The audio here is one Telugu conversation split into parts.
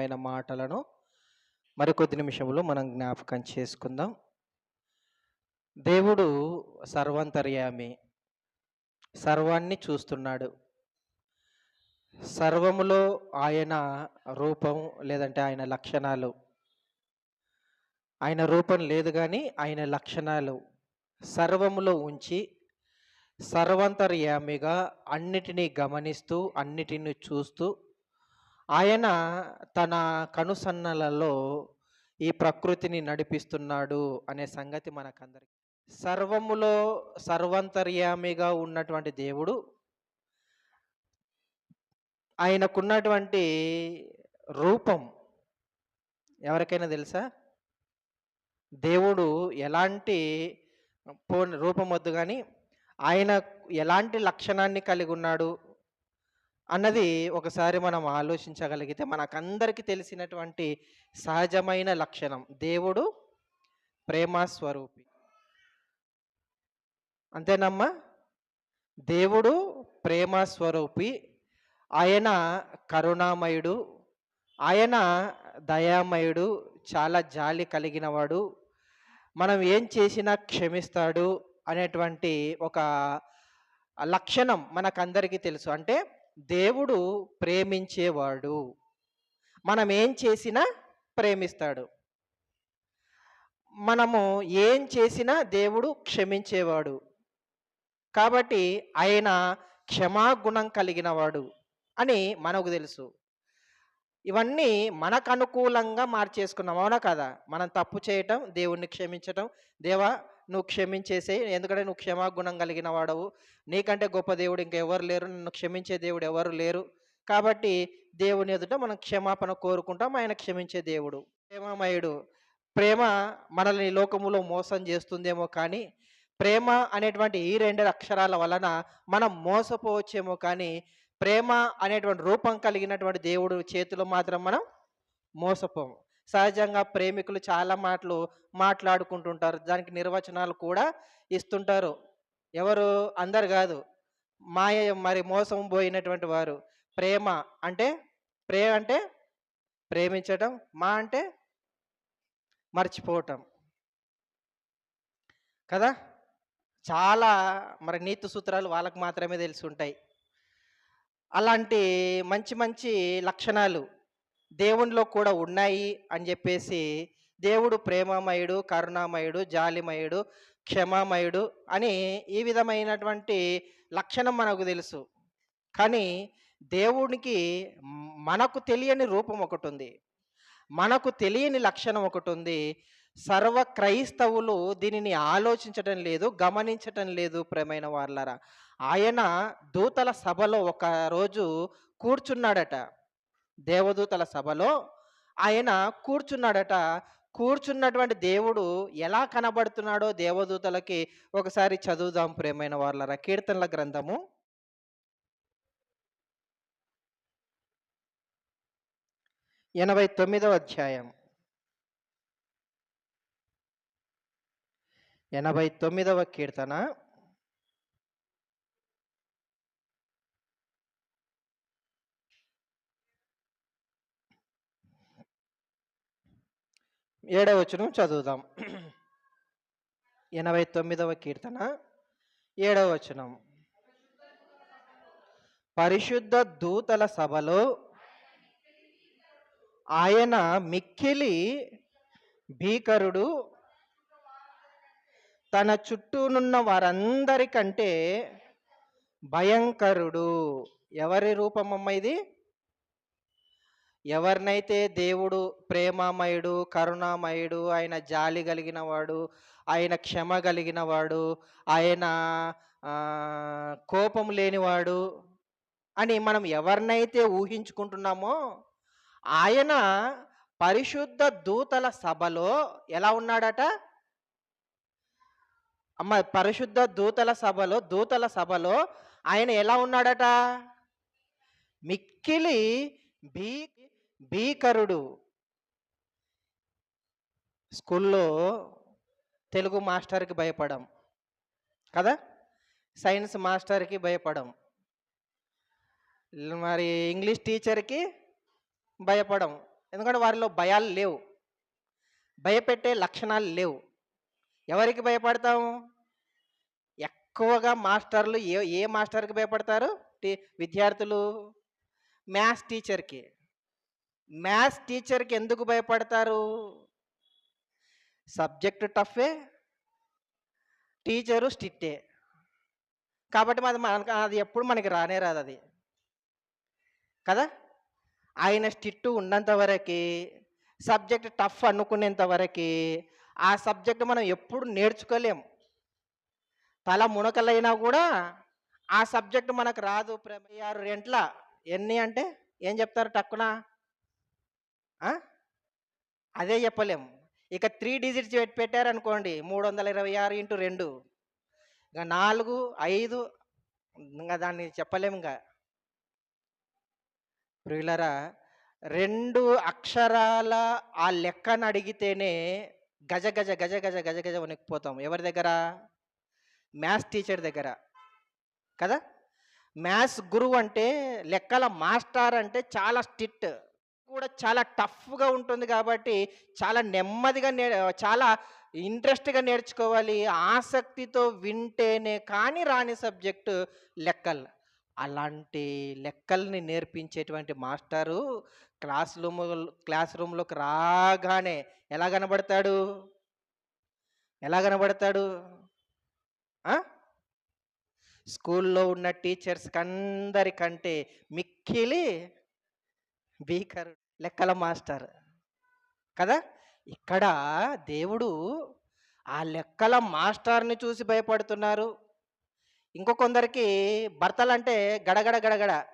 శ్రేష్టమైన మాటలను మరికొద్ది నిమిషంలో మనం జ్ఞాపకం చేసుకుందాం. దేవుడు సర్వంతర్యామి సర్వాన్ని చూస్తున్నాడు. సర్వములో ఆయన రూపం లేదంటే ఆయన లక్షణాలు. ఆయన రూపం లేదు కానీ ఆయన లక్షణాలు. సర్వములో ఉంచి సర్వంతర్యామిగా అన్నిటినీ గమనిస్తూ అన్నిటిని చూస్తూ ఆయన తన కనుసన్నలలో ఈ ప్రకృతిని నడిపిస్తున్నాడు అనే సంగతి మనకందరికి సర్వములో సర్వంతర్యామిగా ఉన్నటువంటి దేవుడు ఆయనకున్నటువంటి రూపం ఎవరికైనా తెలుసా? దేవుడు ఎలాంటి పో రూపం వద్దు కానీ ఆయన ఎలాంటి లక్షణాన్ని కలిగి ఉన్నాడు? అన్నది ఒకసారి మనం ఆలోచించగలిగితే మనకందరికీ తెలిసినటువంటి సహజమైన లక్షణం. దేవుడు ప్రేమస్వరూపి అంతేనమ్మా? దేవుడు ప్రేమస్వరూపి ఆయన కరుణామయుడు. ఆయన దయామయుడు. చాలా జాలి కలిగినవాడు. మనం ఏం చేసినా క్షమిస్తాడు అనేటువంటి ఒక లక్షణం మనకందరికీ తెలుసు. అంటే దేవుడు ప్రేమించేవాడు. మనం ఏం చేసినా ప్రేమిస్తాడు. మనము ఏం చేసినా దేవుడు క్షమించేవాడు. కాబట్టి ఆయన క్షమాగుణం కలిగినవాడు అని మనకు తెలుసు. ఇవన్నీ మనకు అనుకూలంగా మార్చేసుకున్నాం. అవునా కదా? మనం తప్పు చేయటం దేవుణ్ణి క్షమించటం దేవా నువ్వు క్షమించేసే ఎందుకంటే నువ్వు క్షమాగుణం కలిగిన వాడవు. నీకంటే గొప్ప దేవుడు ఇంకెవరు లేరు. నన్ను క్షమించే దేవుడు ఎవరు లేరు. కాబట్టి దేవుని ఎదుట మనం క్షమాపణ కోరుకుంటాం. ఆయన క్షమించే దేవుడు. ప్రేమమయుడు. ప్రేమ మనల్ని లోకములో మోసం చేస్తుందేమో కానీ ప్రేమ అనేటువంటి ఈ రెండు అక్షరాల వలన మనం మోసపోవచ్చేమో కానీ ప్రేమ అనేటువంటి రూపం కలిగినటువంటి దేవుడు చేతిలో మాత్రం మనం మోసపోము. సహజంగా ప్రేమికులు చాలా మాటలు మాట్లాడుకుంటుంటారు. దానికి నిర్వచనాలు కూడా ఇస్తుంటారు. ఎవరు? అందరు కాదు. మాయ మరి మోసం పోయినటువంటి వారు. ప్రేమ అంటే? ప్రే అంటే? ప్రేమించటం. మా అంటే? మర్చిపోవటం. కదా? చాలా మరి నీతి సూత్రాలు వాళ్ళకు మాత్రమే తెలిసి ఉంటాయి. అలాంటి మంచి మంచి లక్షణాలు దేవునిలో కూడా ఉన్నాయి అని చెప్పేసి దేవుడు ప్రేమమయుడు కరుణామయుడు జాలిమయుడు క్షమామయుడు అని ఈ విధమైనటువంటి లక్షణం మనకు తెలుసు. కానీ దేవునికి మనకు తెలియని రూపం ఒకటి ఉంది. మనకు తెలియని లక్షణం ఒకటి ఉంది. సర్వ క్రైస్తవులు దీనిని ఆలోచించటం లేదు గమనించటం లేదు ప్రేమైన వాళ్ళరా ఆయన దూతల సభలో ఒక రోజు కూర్చున్నాడట. దేవదూతల సభలో ఆయన కూర్చున్నాడట. కూర్చున్నటువంటి దేవుడు ఎలా కనబడుతున్నాడో దేవదూతలకి ఒకసారి చదువుదాం ప్రేమైన వాళ్ళరా కీర్తనల గ్రంథము ఎనభై తొమ్మిదవ అధ్యాయం. ఎనభై తొమ్మిదవ కీర్తన. ఏడవ వచనం చదువుదాం. ఎనభై తొమ్మిదవ కీర్తన ఏడవ వచనం. పరిశుద్ధ దూతల సభలో ఆయన మిక్కిలి భీకరుడు తన చుట్టూనున్న వారందరికంటే భయంకరుడు. ఎవరి రూపమమ్మ ఇది? ఎవరినైతే దేవుడు ప్రేమామయుడు కరుణామయుడు ఆయన జాలి కలిగిన వాడు ఆయన క్షమ కలిగిన వాడు ఆయన కోపం లేనివాడు అని మనం ఎవరినైతే ఊహించుకుంటున్నామో ఆయన పరిశుద్ధ దూతల సభలో ఎలా ఉన్నాడట? అమ్మ పరిశుద్ధ దూతల సభలో దూతల సభలో ఆయన ఎలా ఉన్నాడట? మిక్కిలి భీ భీకరుడు స్కూల్లో తెలుగు మాస్టర్కి భయపడం. కదా? సైన్స్ మాస్టర్కి భయపడం. మరి ఇంగ్లీష్ టీచర్కి భయపడం. ఎందుకంటే వారిలో భయాలు లేవు. భయపెట్టే లక్షణాలు లేవు. ఎవరికి భయపడతాము? ఎక్కువగా మాస్టర్లు ఏ ఏ మాస్టర్కి భయపడతారు? టీ విద్యార్థులు మ్యాథ్స్ టీచర్కి. మ్యాథ్స్ టీచర్కి ఎందుకు భయపడతారు? సబ్జెక్ట్ టఫే టీచరు స్టిట్టే కాబట్టి మరి మనకు అది ఎప్పుడు మనకి రానే రాదు అది. కదా? ఆయన స్టిట్టు ఉన్నంత వరకు సబ్జెక్ట్ టఫ్ అనుకునేంత వరకు ఆ సబ్జెక్ట్ మనం ఎప్పుడు నేర్చుకోలేం. తల మునకలైనా కూడా ఆ సబ్జెక్ట్ మనకు రాదు. ప్ర- రెంట్ల ఎన్ని అంటే ఏం చెప్తారు టక్కున? అదే చెప్పలేం. ఇక త్రీ డిజిట్స్ పెట్టి పెట్టారనుకోండి మూడు వందల ఇరవై ఆరు ఇంటూ రెండు. ఇంకా నాలుగు ఐదు ఇంకా దాన్ని చెప్పలేము ఇంకా. ప్రియులరా రెండు అక్షరాల ఆ లెక్కను అడిగితేనే గజ గజ గజ గజ గజ గజ వణికిపోతాం. ఎవరి దగ్గర? మ్యాథ్స్ టీచర్ దగ్గర. కదా? మ్యాథ్స్ గురువు అంటే లెక్కల మాస్టర్ అంటే చాలా స్టిట్ కూడా చాలా టఫ్గా ఉంటుంది కాబట్టి చాలా నెమ్మదిగా నే చాలా ఇంట్రెస్ట్గా నేర్చుకోవాలి. ఆసక్తితో వింటేనే కానీ రాని సబ్జెక్టు లెక్కలు. అలాంటి లెక్కల్ని నేర్పించేటువంటి మాస్టారు క్లాస్ రూమ్ క్లాస్ రూమ్లోకి రాగానే ఎలా కనబడతాడు? ఎలా కనబడతాడు? స్కూల్లో ఉన్న టీచర్స్ అందరికంటే మిక్కిలి బీకరు లెక్కల మాస్టర్. కదా? ఇక్కడ దేవుడు ఆ లెక్కల మాస్టర్ని చూసి భయపడుతున్నారు. ఇంకో కొందరికి భర్తలంటే గడగడ గడగడ.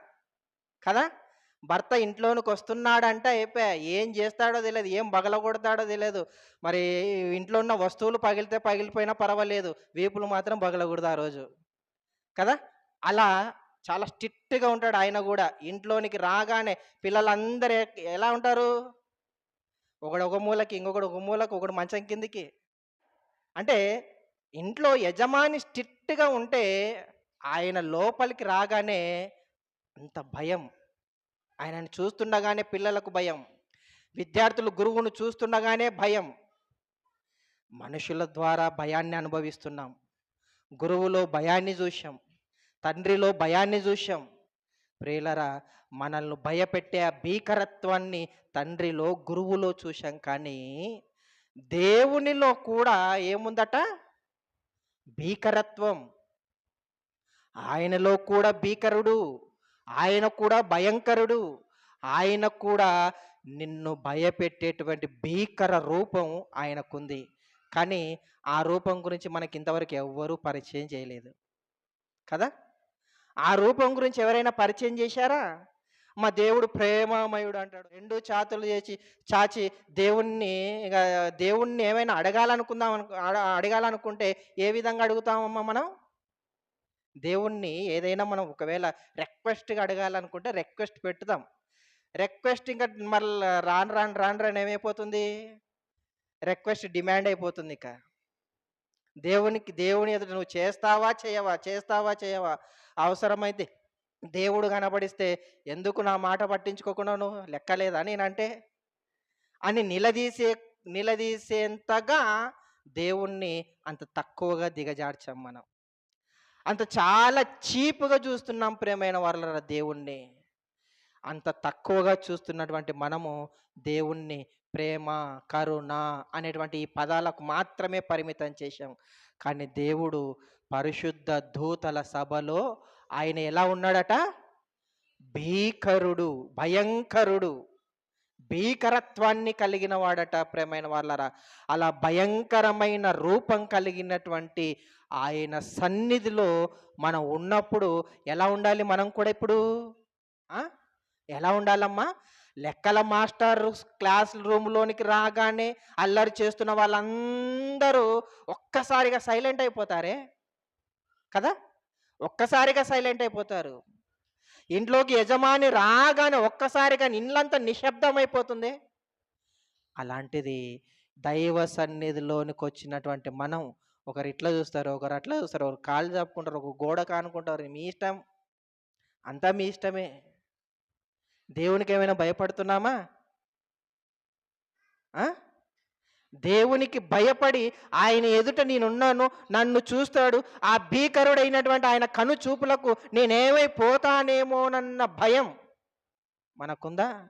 కదా? భర్త ఇంట్లోనికి వస్తున్నాడంటే అయిపోయా ఏం చేస్తాడో తెలియదు ఏం బగలగొడతాడో తెలియదు. మరి ఇంట్లో ఉన్న వస్తువులు పగిలితే పగిలిపోయినా పర్వాలేదు వీపులు మాత్రం పగలకూడదు ఆ రోజు. కదా? అలా చాలా స్ట్రిక్ట్గా ఉంటాడు ఆయన కూడా. ఇంట్లోనికి రాగానే పిల్లలందరూ ఎలా ఉంటారు? ఒకడు ఒక మూలకి ఇంకొకడు ఒక మూలకి ఒకడు మంచం కిందికి. అంటే ఇంట్లో యజమాని స్ట్రిక్ట్గా ఉంటే ఆయన లోపలికి రాగానే అంత భయం. ఆయనను చూస్తుండగానే పిల్లలకు భయం. విద్యార్థులు గురువును చూస్తుండగానే భయం. మనుషుల ద్వారా భయాన్ని అనుభవిస్తున్నాం. గురువులో భయాన్ని చూసాం తండ్రిలో భయాన్ని చూసాం ప్రియులరా మనల్ని భయపెట్టే ఆ భీకరత్వాన్ని తండ్రిలో గురువులో చూసాం కానీ దేవునిలో కూడా ఏముందట? భీకరత్వం. ఆయనలో కూడా భీకరుడు ఆయన కూడా భయంకరుడు ఆయన కూడా నిన్ను భయపెట్టేటువంటి భీకర రూపం ఆయనకుంది. కానీ ఆ రూపం గురించి మనకి ఇంతవరకు ఎవ్వరూ పరిచయం చేయలేదు. కదా? ఆ రూపం గురించి ఎవరైనా పరిచయం చేశారా? మా దేవుడు ప్రేమమయుడు అంటాడు. రెండు చాతులు చేసి చాచి దేవుణ్ణి దేవుణ్ణి ఏమైనా అడగాలనుకుందాం అను అడ- అడగాలనుకుంటే ఏ విధంగా అడుగుతామమ్మా మనం? దేవుణ్ణి ఏదైనా మనం ఒకవేళ రిక్వెస్ట్గా అడగాలనుకుంటే రిక్వెస్ట్ పెట్టుదాం రిక్వెస్ట్ ఇంకా మళ్ళీ రాను రాను రాను రాను ఏమైపోతుంది? రిక్వెస్ట్ డిమాండ్ అయిపోతుంది ఇక. దేవునికి దేవుని ఎదుట నువ్వు చేస్తావా చేయవా చేస్తావా చేయవా? అవసరమైతే దేవుడు కనబడిస్తే ఎందుకు నా మాట పట్టించుకోకుండా నువ్వు లెక్కలేదా నేనంటే? అని నిలదీసే నిలదీసేంతగా దేవుణ్ణి అంత తక్కువగా దిగజార్చాం మనం. అంత చాలా చీప్గా చూస్తున్నాం ప్రేమైన వాళ్ళ దేవుణ్ణి. అంత తక్కువగా చూస్తున్నటువంటి మనము దేవుణ్ణి ప్రేమ కరుణ అనేటువంటి ఈ పదాలకు మాత్రమే పరిమితం చేశాం. కానీ దేవుడు పరిశుద్ధ దూతల సభలో ఆయన ఎలా ఉన్నాడట? భీకరుడు భయంకరుడు. భీకరత్వాన్ని కలిగిన వాడట ప్రేమైన వాళ్ళరా అలా భయంకరమైన రూపం కలిగినటువంటి ఆయన సన్నిధిలో మనం ఉన్నప్పుడు ఎలా ఉండాలి మనం కూడా ఇప్పుడు? ఎలా ఉండాలమ్మా? లెక్కల మాస్టర్ క్లాస్ రూమ్లోనికి రాగానే అల్లరి చేస్తున్న వాళ్ళందరూ ఒక్కసారిగా సైలెంట్ అయిపోతారే? కదా? ఒక్కసారిగా సైలెంట్ అయిపోతారు. ఇంట్లోకి యజమాని రాగానే ఒక్కసారిగా ఇల్లంతా నిశ్శబ్దం అయిపోతుంది అలాంటిది దైవ సన్నిధిలోనికి వచ్చినటువంటి మనం ఒకరు ఇట్లా చూస్తారు ఒకరు అట్లా చూస్తారు ఒకరు కాళ్ళు చాపుకుంటారు ఒక గోడ కానుకుంటారు మీ ఇష్టం? అంతా మీ ఇష్టమే. దేవునికి ఏమైనా భయపడుతున్నామా దేవునికి భయపడి ఆయన ఎదుట నేనున్నాను నన్ను చూస్తాడు. ఆ భీకరుడైనటువంటి ఆయన కను చూపులకు నేనేమైపోతానేమోనన్న భయం మనకుందా?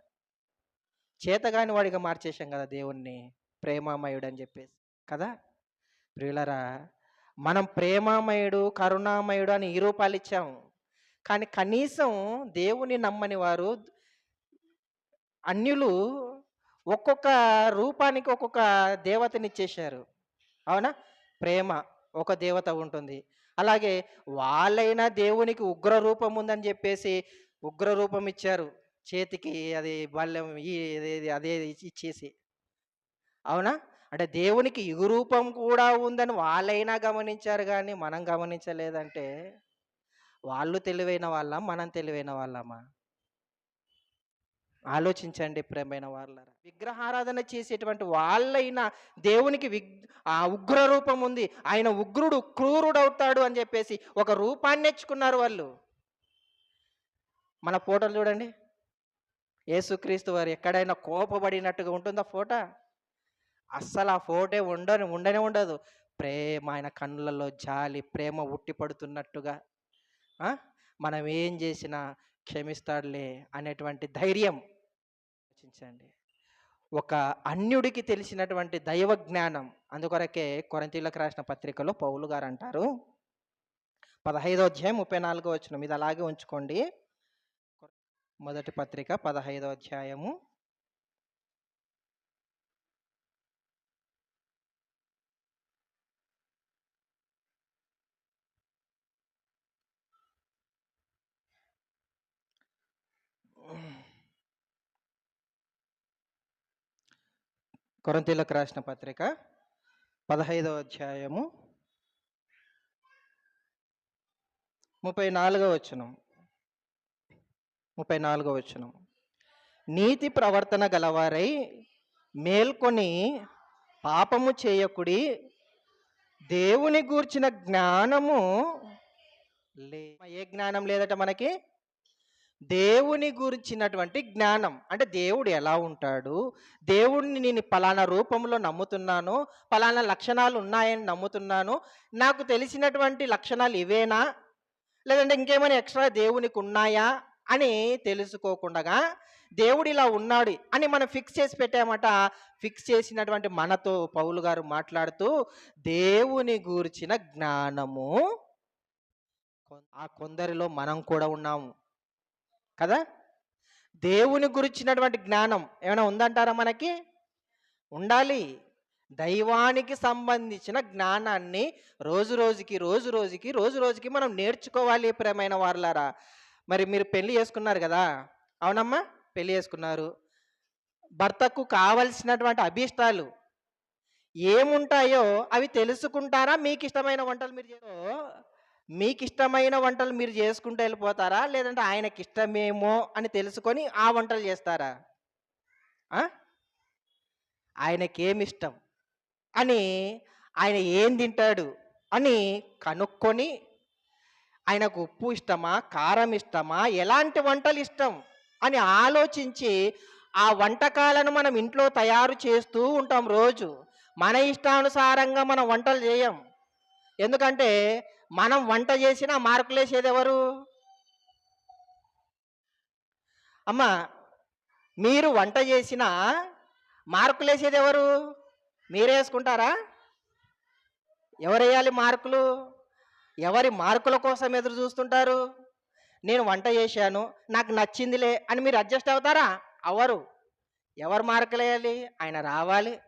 చేతగాని వాడిగా మార్చేశాం కదా దేవుణ్ణి ప్రేమామయుడు అని చెప్పేసి కదా? ప్రియులరా మనం ప్రేమామయుడు కరుణామయుడు అని ఈ రూపాలు ఇచ్చాం. కానీ కనీసం దేవుని నమ్మని వారు అన్యులు ఒక్కొక్క రూపానికి ఒక్కొక్క దేవతని ఇచ్చేశారు అవునా? ప్రేమ ఒక దేవత ఉంటుంది. అలాగే వాళ్ళైనా దేవునికి ఉగ్ర రూపం ఉందని చెప్పేసి ఉగ్ర రూపం ఇచ్చారు. చేతికి అది బల్యం ఈ అదే ఇచ్చేసి. అవునా? అంటే దేవునికి ఇగు రూపం కూడా ఉందని వాళ్ళైనా గమనించారు కానీ మనం గమనించలేదంటే వాళ్ళు తెలివైన వాళ్ళ మనం తెలివైన వాళ్ళమా? ఆలోచించండి ప్రేమైన వాళ్ళ విగ్రహారాధన చేసేటువంటి వాళ్ళైనా దేవునికి విగ్ ఆ ఉగ్ర రూపం ఉంది. ఆయన ఉగ్రుడు క్రూరుడు అవుతాడు అని చెప్పేసి ఒక రూపాన్ని నేర్చుకున్నారు వాళ్ళు. మన ఫోటోలు చూడండి. యేసుక్రీస్తు వారు ఎక్కడైనా కోపపడినట్టుగా ఉంటుందా ఫోటో? అస్సలు ఆ ఫోటో ఉండని ఉండనే ఉండదు. ప్రేమ ఆయన కన్నులలో జాలి ప్రేమ ఉట్టిపడుతున్నట్టుగా మనం ఏం చేసినా క్షమిస్తాడులే అనేటువంటి ధైర్యం. ఆలోచించండి. ఒక అన్యుడికి తెలిసినటువంటి దైవ జ్ఞానం అందుకొరకే కొరంతీలకు రాసిన పత్రికలో పౌలు గారు అంటారు పదహైదో అధ్యాయం ముప్పై నాలుగో వచ్చిన ఇది అలాగే ఉంచుకోండి. మొదటి పత్రిక పదహైదో అధ్యాయము కొరంతీలకు రాసిన పత్రిక పదహైదవ అధ్యాయము ముప్పై నాలుగవ వచనం. ముప్పై నాలుగవ వచనం. నీతి ప్రవర్తన గలవారై మేల్కొని పాపము చేయకుడి దేవుని గూర్చిన జ్ఞానము లే ఏ జ్ఞానం లేదట మనకి? దేవుని గురించినటువంటి జ్ఞానం. అంటే దేవుడు ఎలా ఉంటాడు? దేవుడిని నేను పలానా రూపంలో నమ్ముతున్నాను? పలానా లక్షణాలు ఉన్నాయని నమ్ముతున్నాను? నాకు తెలిసినటువంటి లక్షణాలు ఇవేనా? లేదంటే ఇంకేమైనా ఎక్స్ట్రా దేవునికి ఉన్నాయా? అని తెలుసుకోకుండా దేవుడు ఇలా ఉన్నాడు అని మనం ఫిక్స్ చేసి పెట్టామట ఫిక్స్ చేసినటువంటి మనతో పౌలు గారు మాట్లాడుతూ దేవుని గూర్చిన జ్ఞానము కొ- ఆ కొందరిలో మనం కూడా ఉన్నాము. కదా? దేవుని గురించినటువంటి జ్ఞానం ఏమైనా ఉందంటారా మనకి? ఉండాలి. దైవానికి సంబంధించిన జ్ఞానాన్ని రోజు రోజుకి రోజు రోజుకి రోజు రోజుకి మనం నేర్చుకోవాలి ప్రేమైన వారులారా. మరి మీరు పెళ్ళి చేసుకున్నారు కదా? అవునమ్మా పెళ్ళి చేసుకున్నారు. భర్తకు కావలసినటువంటి అభీష్టాలు ఏముంటాయో అవి తెలుసుకుంటారా? మీకు ఇష్టమైన వంటలు మీరు మీకు ఇష్టమైన వంటలు మీరు చేసుకుంటూ వెళ్ళిపోతారా? లేదంటే ఆయనకి ఇష్టమేమో అని తెలుసుకొని ఆ వంటలు చేస్తారా? ఆయనకేమిష్టం? అని ఆయన ఏం తింటాడు? అని కనుక్కొని ఆయనకు ఉప్పు ఇష్టమా? కారం ఇష్టమా? ఎలాంటి వంటలు ఇష్టం? అని ఆలోచించి ఆ వంటకాలను మనం ఇంట్లో తయారు చేస్తూ ఉంటాం రోజు. మన ఇష్టానుసారంగా మనం వంటలు చేయం. ఎందుకంటే మనం వంట చేసినా మార్కులు వేసేది ఎవరు? అమ్మా మీరు వంట చేసినా మార్కులు వేసేది ఎవరు? మీరే వేసుకుంటారా? ఎవరు వేయాలి మార్కులు? ఎవరి మార్కుల కోసం ఎదురు చూస్తుంటారు? నేను వంట చేశాను నాకు నచ్చిందిలే అని మీరు అడ్జస్ట్ అవుతారా? అవరు ఎవరు మార్కులు వేయాలి? ఆయన రావాలి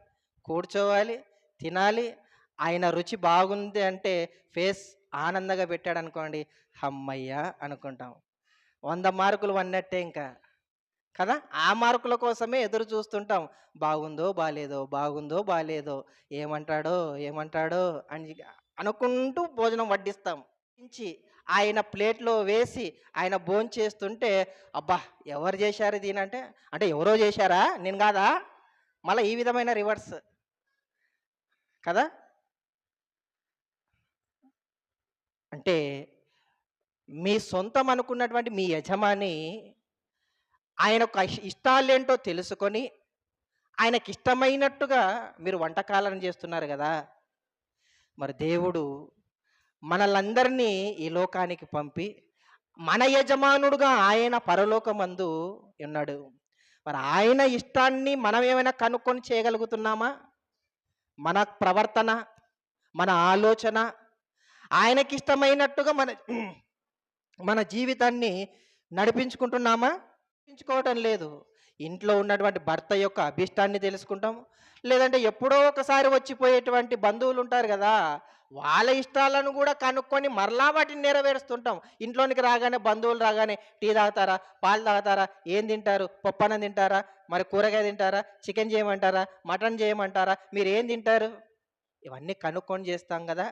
కూర్చోవాలి తినాలి ఆయన రుచి బాగుంది అంటే ఫేస్ ఆనందంగా పెట్టాడు అనుకోండి అమ్మయ్య అనుకుంటాం. వంద మార్కులు వన్నట్టే ఇంకా. కదా? ఆ మార్కుల కోసమే ఎదురు చూస్తుంటాం. బాగుందో బాగాలేదో బాగుందో బాగాలేదో ఏమంటాడో ఏమంటాడో అని అనుకుంటూ భోజనం వడ్డిస్తాం. ఇంచి ఆయన ప్లేట్లో వేసి ఆయన భోజనం చేస్తుంటే అబ్బా! ఎవరు చేశారు దీనంటే అంటే ఎవరో చేశారా? నేను కాదా? మళ్ళీ ఈ విధమైన రివర్స్. కదా? అంటే మీ సొంతం అనుకున్నటువంటి మీ యజమాని ఆయన యొక్క ఇష్టాలేంటో తెలుసుకొని ఆయనకిష్టమైనట్టుగా మీరు వంటకాలను చేస్తున్నారు కదా! మరి దేవుడు మనలందరినీ ఈ లోకానికి పంపి మన యజమానుడుగా ఆయన పరలోకమందు ఉన్నాడు. మరి ఆయన ఇష్టాన్ని మనం ఏమైనా కనుక్కొని చేయగలుగుతున్నామా? మన ప్రవర్తన మన ఆలోచన ఆయనకి ఇష్టమైనట్టుగా మన మన జీవితాన్ని నడిపించుకుంటున్నామా? నడిపించుకోవటం లేదు. ఇంట్లో ఉన్నటువంటి భర్త యొక్క అభిష్టాన్ని తెలుసుకుంటాం. లేదంటే ఎప్పుడో ఒకసారి వచ్చిపోయేటువంటి బంధువులు ఉంటారు కదా వాళ్ళ ఇష్టాలను కూడా కనుక్కొని మరలా వాటిని నెరవేరుస్తుంటాం. ఇంట్లోనికి రాగానే బంధువులు రాగానే టీ తాగుతారా పాలు తాగుతారా ఏం తింటారు పప్పన్నం తింటారా మరి కూరగాయ తింటారా చికెన్ చేయమంటారా మటన్ చేయమంటారా మీరు ఏం తింటారు? ఇవన్నీ కనుక్కొని చేస్తాం కదా.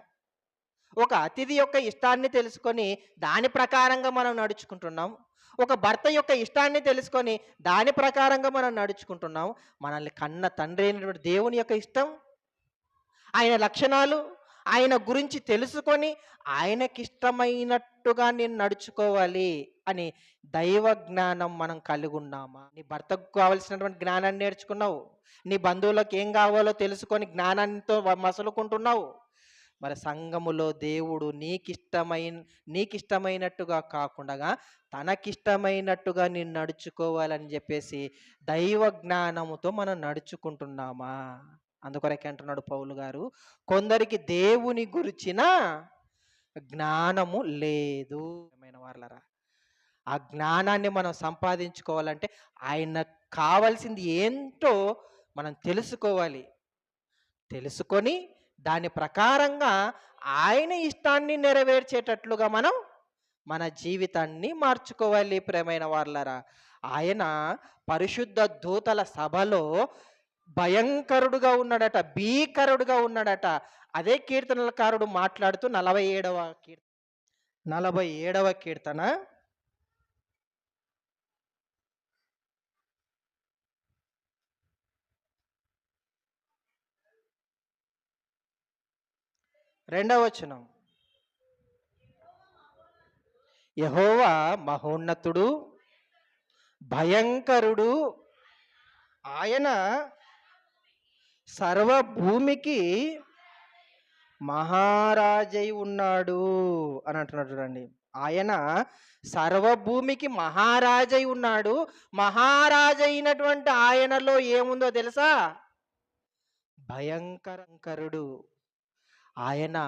ఒక అతిథి యొక్క ఇష్టాన్ని తెలుసుకొని దాని ప్రకారంగా మనం నడుచుకుంటున్నాం. ఒక భర్త యొక్క ఇష్టాన్ని తెలుసుకొని దాని ప్రకారంగా మనం నడుచుకుంటున్నాం. మనల్ని కన్న తండ్రి అయినటువంటి దేవుని యొక్క ఇష్టం ఆయన లక్షణాలు ఆయన గురించి తెలుసుకొని ఆయనకిష్టమైనట్టుగా నేను నడుచుకోవాలి అని దైవ జ్ఞానం మనం కలిగి ఉన్నామా? నీ భర్తకు కావలసినటువంటి జ్ఞానాన్ని నేర్చుకున్నావు. నీ బంధువులకు ఏం కావాలో తెలుసుకొని జ్ఞానంతో మసలుకుంటున్నావు. మరి సంఘములో దేవుడు నీకిష్టమైన నీకిష్టమైనట్టుగా కాకుండా తనకిష్టమైనట్టుగా నేను నడుచుకోవాలని చెప్పేసి దైవ జ్ఞానముతో మనం నడుచుకుంటున్నామా? అందుకొరకే అంటున్నాడు పౌలు గారు కొందరికి దేవుని గురించిన జ్ఞానము లేదు. వాళ్ళరా ఆ జ్ఞానాన్ని మనం సంపాదించుకోవాలంటే ఆయన కావాల్సింది ఏంటో మనం తెలుసుకోవాలి. తెలుసుకొని దాని ప్రకారంగా ఆయన ఇష్టాన్ని నెరవేర్చేటట్లుగా మనం మన జీవితాన్ని మార్చుకోవాలి ప్రేమైన వాళ్ళరా ఆయన పరిశుద్ధ దూతల సభలో భయంకరుడుగా ఉన్నాడట భీకరుడుగా ఉన్నాడట. అదే కీర్తనలకారుడు మాట్లాడుతూ నలభై ఏడవ కీర్తన నలభై ఏడవ కీర్తన రెండవ వచనం. యహోవా మహోన్నతుడు భయంకరుడు ఆయన సర్వభూమికి మహారాజై ఉన్నాడు అని అంటున్నాడు చూడండి. ఆయన సర్వభూమికి మహారాజై ఉన్నాడు. మహారాజైనటువంటి ఆయనలో ఏముందో తెలుసా? భయంకరంకరుడు. ఆయన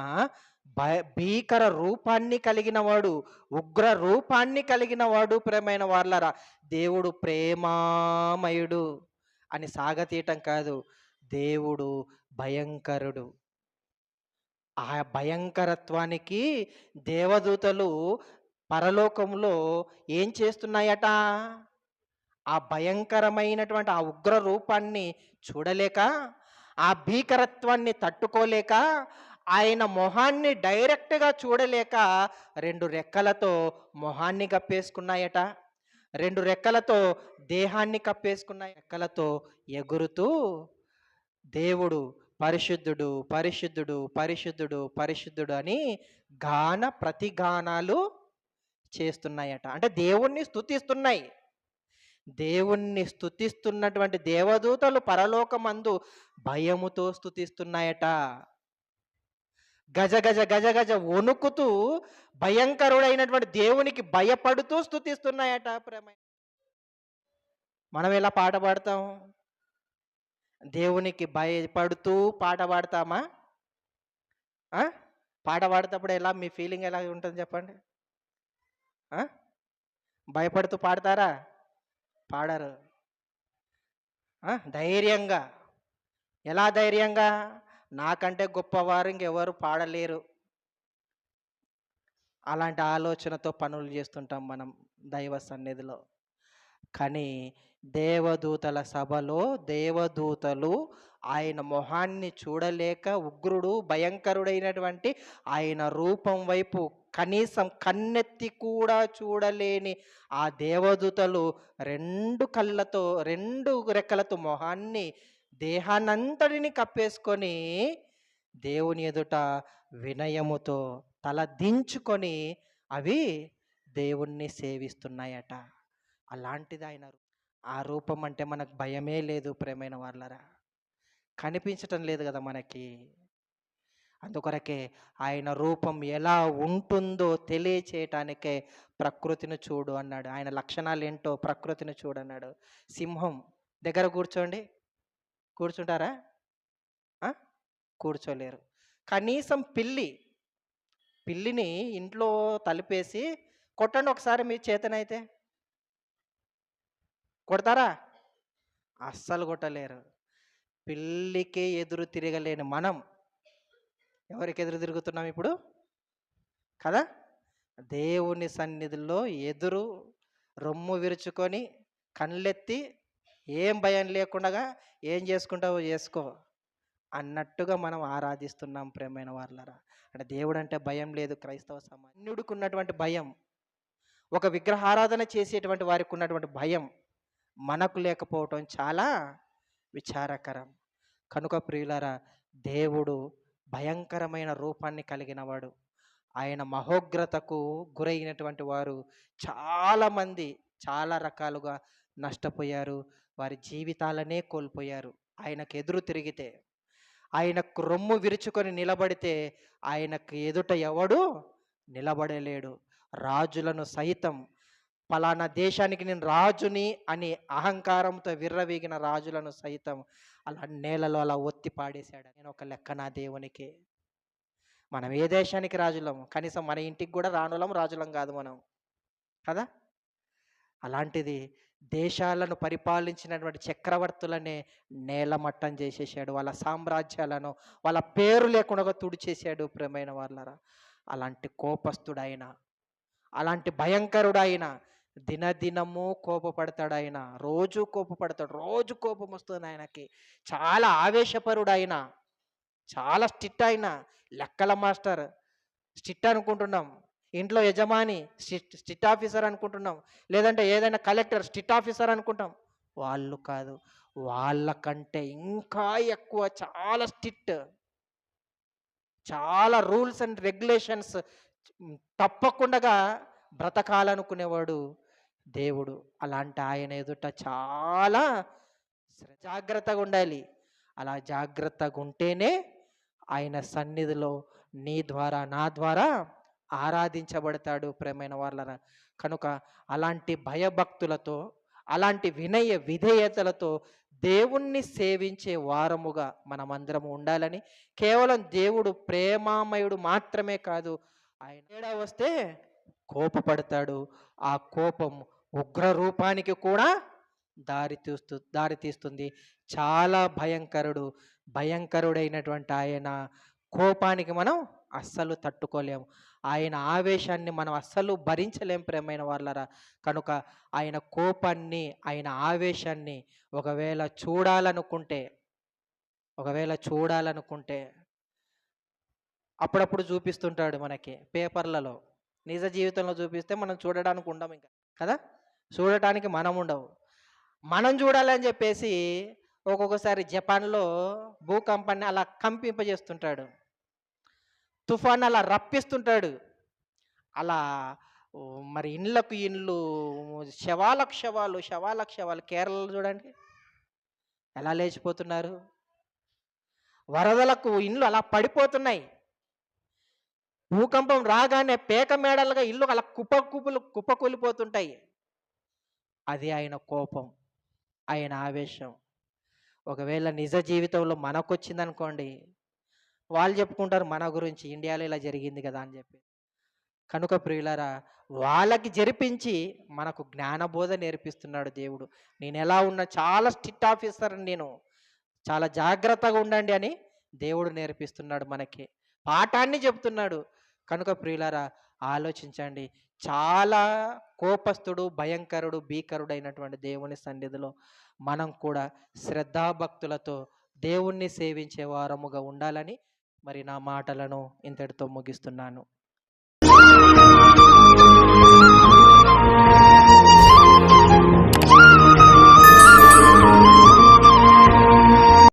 భయ భీకర రూపాన్ని కలిగిన వాడు ఉగ్ర రూపాన్ని కలిగిన వాడు ప్రేమైన వాళ్ళరా దేవుడు ప్రేమామయుడు అని సాగతీయటం కాదు దేవుడు భయంకరుడు. ఆ భయంకరత్వానికి దేవదూతలు పరలోకంలో ఏం చేస్తున్నాయట? ఆ భయంకరమైనటువంటి ఆ ఉగ్ర రూపాన్ని చూడలేక ఆ భీకరత్వాన్ని తట్టుకోలేక ఆయన మొహాన్ని డైరెక్ట్గా చూడలేక రెండు రెక్కలతో మొహాన్ని కప్పేసుకున్నాయట. రెండు రెక్కలతో దేహాన్ని కప్పేసుకున్న రెక్కలతో ఎగురుతూ దేవుడు పరిశుద్ధుడు పరిశుద్ధుడు పరిశుద్ధుడు పరిశుద్ధుడు అని గాన ప్రతిగానాలు చేస్తున్నాయట. అంటే దేవుణ్ణి స్థుతిస్తున్నాయి దేవుణ్ణి స్థుతిస్తున్నటువంటి దేవదూతలు పరలోకమందు భయముతో స్థుతిస్తున్నాయట గజ గజ గజ గజ వణుకుతూ భయంకరుడైనటువంటి దేవునికి భయపడుతూ స్థుతిస్తున్నాయట ప్రేమ. మనం ఎలా పాట పాడతాం? దేవునికి భయపడుతూ పాట పాడతామా? పాట పాడేటప్పుడు ఎలా మీ ఫీలింగ్ ఎలా ఉంటుంది చెప్పండి? భయపడుతూ పాడతారా? పాడరు. ధైర్యంగా. ఎలా ధైర్యంగా? నాకంటే గొప్పవారు ఇంకెవరు పాడలేరు. అలాంటి ఆలోచనతో పనులు చేస్తుంటాం మనం దైవ సన్నిధిలో. కానీ దేవదూతల సభలో దేవదూతలు ఆయన మొహాన్ని చూడలేక ఉగ్రుడు భయంకరుడైనటువంటి ఆయన రూపం వైపు కనీసం కన్నెత్తి కూడా చూడలేని ఆ దేవదూతలు రెండు కళ్ళతో రెండు రెక్కలతో మొహాన్ని దేహానంతటిని కప్పేసుకొని దేవుని ఎదుట వినయముతో తల దించుకొని అవి దేవుణ్ణి సేవిస్తున్నాయట. అలాంటిది ఆయన ఆ రూపం అంటే మనకు భయమే లేదు ప్రేమైన వాళ్ళరా కనిపించటం లేదు కదా మనకి. అందుకొరకే ఆయన రూపం ఎలా ఉంటుందో తెలియచేయటానికే ప్రకృతిని చూడు అన్నాడు. ఆయన లక్షణాలు ఏంటో ప్రకృతిని చూడు అన్నాడు. సింహం దగ్గర కూర్చోండి. కూర్చుంటారా? కూర్చోలేరు. కనీసం పిల్లి పిల్లిని ఇంట్లో తలిపేసి కొట్టండి ఒకసారి మీ చేతనైతే. కొడతారా? అస్సలు కొట్టలేరు. పిల్లికి ఎదురు తిరగలేని మనం. ఎవరికి ఎదురు తిరుగుతున్నాం ఇప్పుడు? కదా? దేవుని సన్నిధిలో ఎదురు రొమ్ము విరుచుకొని కళ్ళెత్తి ఏం భయం లేకుండా ఏం చేసుకుంటావో చేసుకో అన్నట్టుగా మనం ఆరాధిస్తున్నాం ప్రేమైన వాళ్ళరా అంటే దేవుడు అంటే భయం లేదు క్రైస్తవ సమాన్యుడికి ఉన్నటువంటి భయం ఒక విగ్రహారాధన చేసేటువంటి వారికి ఉన్నటువంటి భయం మనకు లేకపోవటం చాలా విచారకరం. కనుక ప్రియులరా దేవుడు భయంకరమైన రూపాన్ని కలిగినవాడు. ఆయన మహోగ్రతకు గురైనటువంటి వారు చాలామంది చాలా రకాలుగా నష్టపోయారు. వారి జీవితాలనే కోల్పోయారు. ఆయనకు ఎదురు తిరిగితే ఆయనకు రొమ్ము విరుచుకొని నిలబడితే ఆయనకు ఎదుట ఎవడు నిలబడలేడు. రాజులను సైతం పలానా దేశానికి నేను రాజుని అని అహంకారంతో విర్రవీగిన రాజులను సైతం అలా నేలలో అలా ఒత్తి పాడేశాడు. నేను ఒక లెక్క నా దేవునికి. మనం ఏ దేశానికి రాజులం? కనీసం మన ఇంటికి కూడా రానులం రాజులం కాదు మనం. కదా? అలాంటిది దేశాలను పరిపాలించినటువంటి చక్రవర్తులనే నేలమట్టం చేసేసాడు. వాళ్ళ సామ్రాజ్యాలను వాళ్ళ పేరు లేకుండా తుడిచేశాడు ప్రేమైన వాళ్ళరా అలాంటి కోపస్థుడైన అలాంటి భయంకరుడైన దినదినము కోపపడతాడు ఆయన రోజు కోపపడతాడు రోజు కోపం వస్తుంది ఆయనకి. చాలా ఆవేశపరుడు ఆయన చాలా స్టిట్ అయినా లెక్కల మాస్టర్ స్టిట్ అనుకుంటున్నాం. ఇంట్లో యజమాని స్టిట్ స్టిట్ ఆఫీసర్ అనుకుంటున్నాం. లేదంటే ఏదైనా కలెక్టర్ స్టిట్ ఆఫీసర్ అనుకుంటాం. వాళ్ళు కాదు. వాళ్ళకంటే ఇంకా ఎక్కువ చాలా స్టిట్. చాలా రూల్స్ అండ్ రెగ్యులేషన్స్ తప్పకుండా బ్రతకాలనుకునేవాడు దేవుడు. అలాంటి ఆయన ఎదుట చాలా జాగ్రత్తగా ఉండాలి. అలా జాగ్రత్తగా ఉంటేనే ఆయన సన్నిధిలో నీ ద్వారా నా ద్వారా ఆరాధించబడతాడు ప్రేమైన వాళ్ళ కనుక అలాంటి భయభక్తులతో అలాంటి వినయ విధేయతలతో దేవుణ్ణి సేవించే వారముగా మనమందరం ఉండాలని కేవలం దేవుడు ప్రేమామయుడు మాత్రమే కాదు ఆయన తేడా వస్తే కోపపడతాడు. ఆ కోపం ఉగ్ర రూపానికి కూడా దారి తీస్తూ దారి తీస్తుంది. చాలా భయంకరుడు భయంకరుడైనటువంటి ఆయన కోపానికి మనం అస్సలు తట్టుకోలేము. ఆయన ఆవేశాన్ని మనం అస్సలు భరించలేం ప్రేమైన వాళ్ళరా. కనుక ఆయన కోపాన్ని ఆయన ఆవేశాన్ని ఒకవేళ చూడాలనుకుంటే ఒకవేళ చూడాలనుకుంటే అప్పుడప్పుడు చూపిస్తుంటాడు మనకి పేపర్లలో. నిజ జీవితంలో చూపిస్తే మనం చూడడానికి ఉండం ఇంకా కదా? చూడటానికి మనం ఉండవు. మనం చూడాలని చెప్పేసి ఒక్కొక్కసారి జపాన్లో భూకంపాన్ని అలా కంపింపజేస్తుంటాడు. తుఫాన్ అలా రప్పిస్తుంటాడు. అలా మరి ఇండ్లకు ఇండ్లు శవాలకు శవాలు శవాలకు శవాలు కేరళలో చూడండి. ఎలా లేచిపోతున్నారు? వరదలకు ఇండ్లు అలా పడిపోతున్నాయి. భూకంపం రాగానే పేక మేడలుగా ఇల్లు అలా కుప్పకుపలు కుప్పకూలిపోతుంటాయి. అది ఆయన కోపం ఆయన ఆవేశం. ఒకవేళ నిజ జీవితంలో మనకొచ్చిందనుకోండి వాళ్ళు చెప్పుకుంటారు మన గురించి ఇండియాలో ఇలా జరిగింది కదా అని చెప్పి. కనుక ప్రియులరా వాళ్ళకి జరిపించి మనకు జ్ఞానబోధ నేర్పిస్తున్నాడు దేవుడు. నేను ఎలా ఉన్నా చాలా స్టిట్ ఆఫీసర్ నేను. చాలా జాగ్రత్తగా ఉండండి అని దేవుడు నేర్పిస్తున్నాడు మనకి. పాఠాన్ని చెప్తున్నాడు. కనుక ప్రియులారా ఆలోచించండి. చాలా కోపస్థుడు భయంకరుడు భీకరుడైనటువంటి దేవుని సన్నిధిలో మనం కూడా శ్రద్ధాభక్తులతో దేవుణ్ణి సేవించే వారముగా ఉండాలని మరి నా మాటలను ఇంతటితో ముగిస్తున్నాను.